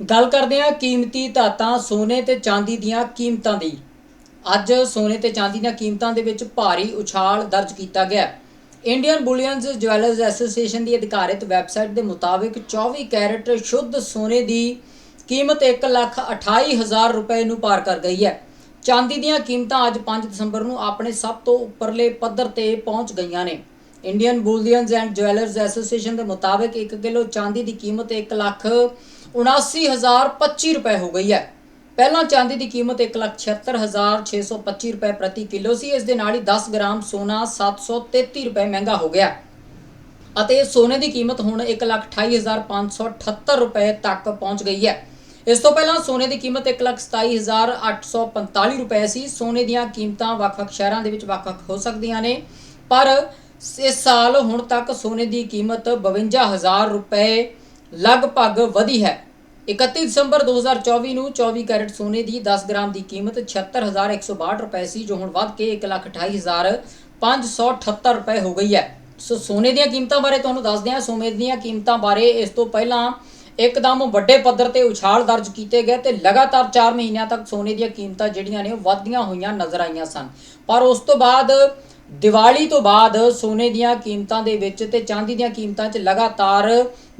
ਗੱਲ ਕਰਦੇ ਹਾਂ ਕੀਮਤੀ ਧਾਤਾਂ ਸੋਨੇ ਤੇ ਚਾਂਦੀ ਦੀਆਂ ਕੀਮਤਾਂ ਦੀ। ਅੱਜ ਸੋਨੇ ਤੇ ਚਾਂਦੀ ਦੀਆਂ ਕੀਮਤਾਂ ਦੇ ਵਿੱਚ ਭਾਰੀ ਉਛਾਲ ਦਰਜ ਕੀਤਾ ਗਿਆ ਇੰਡੀਅਨ ਬੁਲੀਅਨਸ ਜਵੈਲਰਸ ਐਸੋਸੀਏਸ਼ਨ ਦੀ ਅਧਿਕਾਰਿਤ ਵੈਬਸਾਈਟ ਦੇ ਮੁਤਾਬਿਕ 24 ਕੈਰਟ ਸ਼ੁੱਧ ਸੋਨੇ ਦੀ ਕੀਮਤ 1,28,000 ਰੁਪਏ ਨੂੰ ਪਾਰ ਕਰ ਗਈ ਹੈ। ਚਾਂਦੀ ਦੀਆਂ ਕੀਮਤਾਂ ਅੱਜ 5 ਦਸੰਬਰ ਨੂੰ ਆਪਣੇ ਸਭ ਤੋਂ ਉੱਪਰਲੇ ਪੱਧਰ ਤੇ ਪਹੁੰਚ ਗਈਆਂ ਨੇ। Indian bullions and jewellers association ਦੇ ਮੁਤਾਬਿਕ 1 ਕਿਲੋ ਚਾਂਦੀ ਦੀ ਕੀਮਤ 1,79,025 ਰੁਪਏ ਹੋ ਗਈ ਹੈ। ਪਹਿਲਾਂ ਚਾਂਦੀ ਦੀ ਕੀਮਤ 1,76,625 ਰੁਪਏ ਪ੍ਰਤੀ ਕਿਲੋ ਸੀ। ਇਸ ਦੇ ਨਾਲ ਹੀ 10 ਗ੍ਰਾਮ ਸੋਨਾ 733 ਰੁਪਏ ਮਹਿੰਗਾ ਹੋ ਗਿਆ। ਅਤੇ ਸੋਨੇ ਦੀ ਕੀਮਤ ਹੁਣ 1,28,578 ਰੁਪਏ ਤੱਕ ਪਹੁੰਚ ਗਈ ਹੈ। ਇਸ ਤੋਂ ਪਹਿਲਾਂ ਸੋਨੇ ਦੀ ਕੀਮਤ 1,27,845 ਰੁਪਏ ਸੀ। ਸੋਨੇ ਦੀਆਂ ਕੀਮਤਾਂ ਵੱਖ-ਵੱਖ ਸ਼ਹਿਰਾਂ ਦੇ ਵਿੱਚ ਵੱਖ-ਵੱਖ ਹੋ ਸਕਦੀਆਂ ਨੇ। ਪਰ ਇਸ ਸਾਲ ਹੁਣ ਤੱਕ ਸੋਨੇ ਦੀ ਕੀਮਤ 52000 ਰੁਪਏ ਲਗਭਗ ਵਧੀ ਹੈ। 31 ਦਸੰਬਰ 2024 ਨੂੰ 24 ਕੈਰਟ ਸੋਨੇ ਦੀ 10 ਗ੍ਰਾਮ ਦੀ ਕੀਮਤ 76162 ਰੁਪਏ ਸੀ, ਜੋ ਹੁਣ ਵੱਧ ਕੇ 128578 ਰੁਪਏ ਹੋ ਗਈ ਹੈ। ਸੋ ਸੋਨੇ ਦੀਆਂ ਕੀਮਤਾਂ ਬਾਰੇ ਤੁਹਾਨੂੰ ਦੱਸਦੇ ਹਾਂ। ਸੋਨੇ ਦੀਆਂ ਕੀਮਤਾਂ ਬਾਰੇ ਇਸ ਤੋਂ ਪਹਿਲਾਂ ਇੱਕਦਮ ਵੱਡੇ ਪੱਧਰ ਤੇ ਉਛਾਲ ਦਰਜ ਕੀਤੇ ਗਏ ਤੇ ਲਗਾਤਾਰ 4 ਮਹੀਨਿਆਂ ਤੱਕ ਸੋਨੇ ਦੀਆਂ ਕੀਮਤਾਂ ਜਿਹੜੀਆਂ ਨੇ ਉਹ ਵਧਦੀਆਂ ਹੋਈਆਂ ਨਜ਼ਰ ਆਈਆਂ ਸਨ। ਪਰ ਉਸ ਤੋਂ ਬਾਅਦ ਦੀਵਾਲੀ ਤੋਂ ਬਾਅਦ ਸੋਨੇ ਦੀਆਂ ਕੀਮਤਾਂ ਦੇ ਵਿੱਚ ਤੇ ਚਾਂਦੀ ਦੀਆਂ ਕੀਮਤਾਂ 'ਚ ਲਗਾਤਾਰ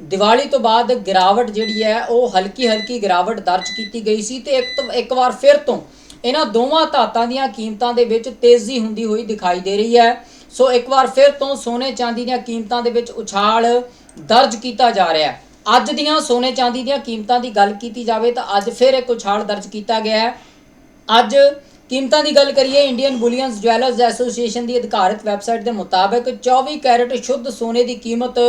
ਦੀਵਾਲੀ ਤੋਂ ਬਾਅਦ ਗਿਰਾਵਟ ਜਿਹੜੀ ਹੈ, ਉਹ ਹਲਕੀ ਹਲਕੀ ਗਿਰਾਵਟ ਦਰਜ ਕੀਤੀ ਗਈ ਸੀ ਤੇ ਇੱਕ ਇੱਕ ਵਾਰ ਫਿਰ ਤੋਂ ਇਹਨਾਂ ਦੋਵਾਂ ਧਾਤਾਂ ਦੀਆਂ ਕੀਮਤਾਂ ਦੇ ਵਿੱਚ ਤੇਜ਼ੀ ਹੁੰਦੀ ਹੋਈ ਦਿਖਾਈ ਦੇ ਰਹੀ ਹੈ। ਸੋ ਇੱਕ ਵਾਰ ਫਿਰ ਤੋਂ ਸੋਨੇ ਚਾਂਦੀ ਦੀਆਂ ਕੀਮਤਾਂ ਦੇ ਵਿੱਚ ਉਛਾਲ ਦਰਜ ਕੀਤਾ ਜਾ ਰਿਹਾ ਹੈ। ਅੱਜ ਦੀਆਂ ਸੋਨੇ ਚਾਂਦੀ ਦੀਆਂ ਕੀਮਤਾਂ ਦੀ ਗੱਲ ਕੀਤੀ ਜਾਵੇ ਤਾਂ ਅੱਜ ਫਿਰ ਇੱਕ ਉਛਾਲ ਦਰਜ ਕੀਤਾ ਗਿਆ ਹੈ। ਅੱਜ ਕੀਮਤਾਂ ਦੀ ਗੱਲ ਕਰੀਏ ਇੰਡੀਅਨ ਬੁਲੀਅਨਸ ਜਵੈਲਰਸ ਐਸੋਸੀਏਸ਼ਨ ਦੀ ਅਧਿਕਾਰਿਤ ਵੈਬਸਾਈਟ ਦੇ ਮੁਤਾਬਕ 24 ਕੈਰਟ ਸ਼ੁੱਧ ਸੋਨੇ ਦੀ ਕੀਮਤ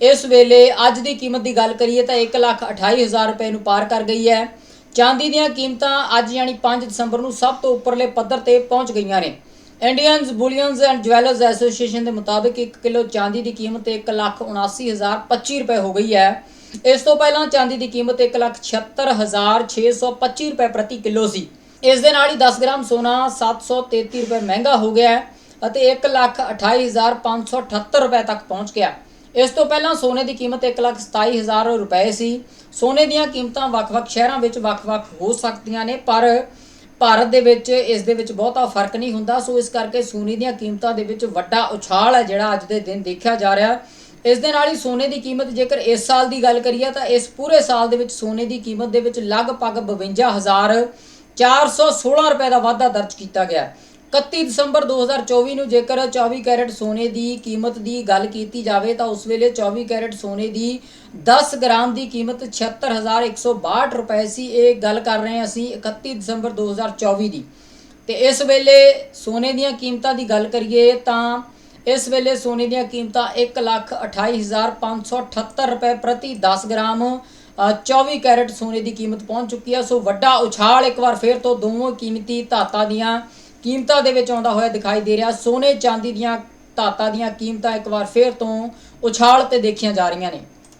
ਇਸ ਵੇਲੇ ਅੱਜ ਦੀ ਕੀਮਤ ਦੀ ਗੱਲ ਕਰੀਏ ਤਾਂ 1,28,000 ਰੁਪਏ ਨੂੰ ਪਾਰ ਕਰ ਗਈ ਹੈ। ਚਾਂਦੀ ਦੀਆਂ ਕੀਮਤਾਂ ਅੱਜ ਯਾਨੀ 5 ਦਸੰਬਰ ਨੂੰ ਸਭ ਤੋਂ ਉੱਪਰਲੇ ਪੱਧਰ ਤੇ ਪਹੁੰਚ ਗਈਆਂ ਨੇ। Indians bullions and jewellers association ਦੇ ਮੁਤਾਬਕ 1 ਕਿਲੋ ਚਾਂਦੀ ਦੀ ਕੀਮਤ 1,79,025 ਰੁਪਏ ਹੋ ਗਈ ਹੈ। ਇਸ ਤੋਂ ਪਹਿਲਾਂ ਚਾਂਦੀ ਦੀ ਕੀਮਤ 1,76,625 ਰੁਪਏ ਪ੍ਰਤੀ ਕਿਲੋ ਸੀ। ਇਸ ਦੇ ਨਾਲ ਹੀ 10 ਗ੍ਰਾਮ ਸੋਨਾ 733 ਰੁਪਏ ਮਹਿੰਗਾ ਹੋ ਗਿਆ ਹੈ ਅਤੇ 1,28,578 ਰੁਪਏ ਤੱਕ ਪਹੁੰਚ ਗਿਆ ਇਸ ਤੋਂ ਪਹਿਲਾਂ ਸੋਨੇ ਦੀ ਕੀਮਤ 1,27,000 ਰੁਪਏ ਸੀ। ਸੋਨੇ ਦੀਆਂ ਕੀਮਤਾਂ ਵੱਖ-ਵੱਖ ਸ਼ਹਿਰਾਂ ਵਿੱਚ ਵੱਖ-ਵੱਖ ਹੋ ਸਕਦੀਆਂ ਨੇ ਪਰ ਭਾਰਤ ਦੇ ਵਿੱਚ ਇਸ ਦੇ ਵਿੱਚ ਬਹੁਤਾ ਫ਼ਰਕ ਨਹੀਂ ਹੁੰਦਾ। ਸੋ ਇਸ ਕਰਕੇ ਸੋਨੇ ਦੀਆਂ ਕੀਮਤਾਂ ਦੇ ਵਿੱਚ ਵੱਡਾ ਉਛਾਲ ਹੈ ਜਿਹੜਾ ਅੱਜ ਦੇ ਦਿਨ ਦੇਖਿਆ ਜਾ ਰਿਹਾ ਇਸ ਦੇ ਨਾਲ ਹੀ ਸੋਨੇ ਦੀ ਕੀਮਤ ਜੇਕਰ ਇਸ ਸਾਲ ਦੀ ਗੱਲ ਕਰੀਏ ਤਾਂ ਇਸ ਪੂਰੇ ਸਾਲ ਦੇ ਵਿੱਚ ਸੋਨੇ ਦੀ ਕੀਮਤ ਦੇ ਵਿੱਚ ਲਗਭਗ 52416 ਰੁਪਏ ਦਾ ਵਾਧਾ ਦਰਜ ਕੀਤਾ ਗਿਆ। ਹੈ 31 ਦਸੰਬਰ 2024 ਨੂੰ ਜੇਕਰ 24 ਕੈਰਟ ਸੋਨੇ ਦੀ ਕੀਮਤ ਦੀ ਗੱਲ ਕੀਤੀ ਜਾਵੇ ਤਾਂ ਉਸ ਵੇਲੇ 24 ਕੈਰਟ ਸੋਨੇ ਦੀ 10 ਗ੍ਰਾਮ ਦੀ ਕੀਮਤ 76162 ਰੁਪਏ ਸੀ। ਇਹ ਗੱਲ ਕਰ ਰਹੇ ਹਾਂ ਅਸੀਂ 31 ਦਸੰਬਰ 2024 ਦੀ। ਤੇ ਇਸ ਵੇਲੇ ਸੋਨੇ ਦੀਆਂ ਕੀਮਤਾਂ ਦੀ ਗੱਲ ਕਰੀਏ ਤਾਂ ਇਸ ਵੇਲੇ ਸੋਨੇ ਦੀਆਂ ਕੀਮਤਾਂ 1,28,578 ਰੁਪਏ ਪ੍ਰਤੀ 10 ਗ੍ਰਾਮ 24 ਕੈਰਟ ਸੋਨੇ ਦੀ ਕੀਮਤ ਪਹੁੰਚ ਚੁੱਕੀ ਹੈ ਸੋ ਵੱਡਾ ਉਛਾਲ ਇੱਕ ਵਾਰ ਫਿਰ ਤੋਂ ਦੋਵੇਂ ਕੀਮਤੀ ਧਾਤਾਂ ਦੀਆਂ ਕੀਮਤਾਂ ਦੇ ਵਿੱਚ ਆਉਂਦਾ ਹੋਇਆ ਦਿਖਾਈ ਦੇ ਰਿਹਾ। ਸੋਨੇ ਚਾਂਦੀ ਦੀਆਂ ਧਾਤਾਂ ਦੀਆਂ ਕੀਮਤਾਂ ਇੱਕ ਵਾਰ ਫਿਰ ਤੋਂ ਉਛਾਲ ਤੇ ਦੇਖੀਆਂ ਜਾ ਰਹੀਆਂ ਨੇ।